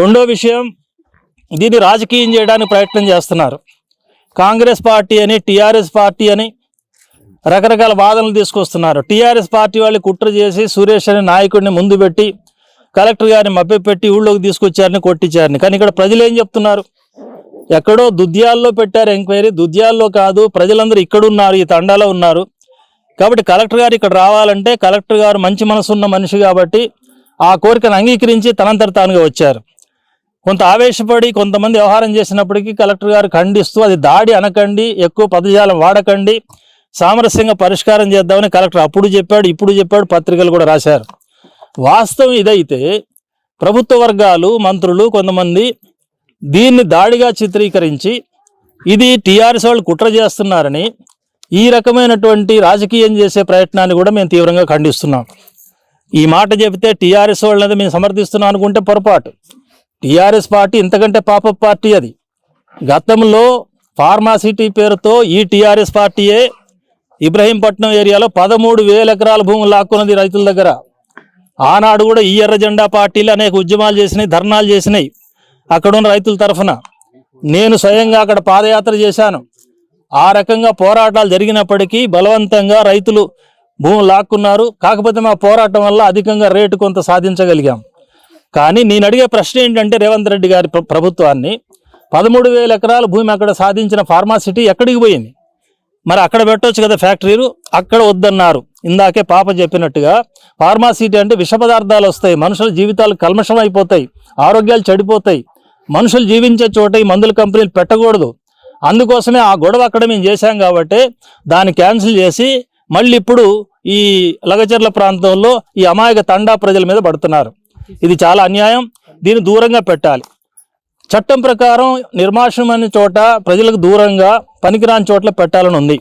రెండో విషయం దీన్ని రాజకీయం చేయడానికి ప్రయత్నం చేస్తున్నారు. కాంగ్రెస్ పార్టీ అని టీఆర్ఎస్ పార్టీ అని రకరకాల వాదనలు తీసుకొస్తున్నారు. టీఆర్ఎస్ పార్టీ వాళ్ళు కుట్ర చేసి సురేష్ అనే నాయకుడిని ముందు పెట్టి కలెక్టర్ గారిని మభ్యపెట్టి ఊళ్ళోకి తీసుకొచ్చారని కొట్టించారని. కానీ ఇక్కడ ప్రజలు ఏం చెప్తున్నారు? ఎక్కడో దుద్యాల్లో పెట్టారు ఎంక్వైరీ. దుద్యాల్లో కాదు ప్రజలందరూ ఇక్కడ ఉన్నారు ఈ తండాలో ఉన్నారు. కాబట్టి కలెక్టర్ గారు ఇక్కడ రావాలంటే కలెక్టర్ గారు మంచి మనసున్న మనిషి కాబట్టి ఆ కోరికను అంగీకరించి తనంతర తానుగా వచ్చారు. కొంత ఆవేశపడి కొంతమంది వ్యవహారం చేసినప్పటికీ కలెక్టర్ గారు ఖండిస్తూ అది దాడి అనకండి ఎక్కువ పదజాలం వాడకండి సామరస్యంగా పరిష్కారం చేద్దామని కలెక్టర్ అప్పుడు చెప్పాడు ఇప్పుడు చెప్పాడు పత్రికలు కూడా రాశారు. వాస్తవం ఇదైతే ప్రభుత్వ వర్గాలు మంత్రులు కొంతమంది దీన్ని దాడిగా చిత్రీకరించి ఇది టీఆర్ఎస్ వాళ్ళు కుట్ర చేస్తున్నారని ఈ రకమైనటువంటి రాజకీయం చేసే ప్రయత్నాన్ని కూడా మేము తీవ్రంగా ఖండిస్తున్నాం. ఈ మాట చెబితే టీఆర్ఎస్ వాళ్ళని మేము సమర్థిస్తున్నాం అనుకుంటే పొరపాటు. టీఆర్ఎస్ పార్టీ ఇంతకంటే పాప పార్టీ అది. గతంలో ఫార్మాసిటీ పేరుతో ఈ టీఆర్ఎస్ పార్టీయే ఇబ్రహీంపట్నం ఏరియాలో పదమూడు వేల ఎకరాల భూములు లాక్కున్నది రైతుల దగ్గర. ఆనాడు కూడా ఈ ఎర్ర జెండా పార్టీలు అనేక ఉద్యమాలు చేసినాయి ధర్నాలు చేసినాయి అక్కడ ఉన్న రైతుల తరఫున. నేను స్వయంగా అక్కడ పాదయాత్ర చేశాను. ఆ రకంగా పోరాటాలు జరిగినప్పటికీ బలవంతంగా రైతులు భూములు లాక్కున్నారు. కాకపోతే మా పోరాటం వల్ల అధికంగా రేటు కొంత సాధించగలిగాం. కానీ నేను అడిగే ప్రశ్న ఏంటంటే రేవంత్ రెడ్డి గారి ప్రభుత్వాన్ని పదమూడు వేల ఎకరాల భూమి అక్కడ సాధించిన ఫార్మాసిటీ ఎక్కడికి పోయింది? మరి అక్కడ పెట్టవచ్చు కదా ఫ్యాక్టరీలు అక్కడ వద్దన్నారు. ఇందాకే పాప చెప్పినట్టుగా ఫార్మాసిటీ అంటే విష పదార్థాలు వస్తాయి. మనుషుల జీవితాలు కల్మషం అయిపోతాయి ఆరోగ్యాలు చెడిపోతాయి. మనుషులు జీవించే చోట ఈ మందుల కంపెనీలు పెట్టకూడదు. అందుకోసమే ఆ గొడవ అక్కడ మేము చేశాం కాబట్టి దాన్ని క్యాన్సిల్ చేసి మళ్ళీ ఇప్పుడు ఈ లగచర్ల ప్రాంతంలో ఈ అమాయక తండా ప్రజల మీద పడుతున్నారు. ఇది చాలా అన్యాయం. దీన్ని దూరంగా పెట్టాలి. చట్టం ప్రకారం నిర్మాషం అనే చోట ప్రజలకు దూరంగా పనికిరాని చోట్ల పెట్టాలని ఉంది.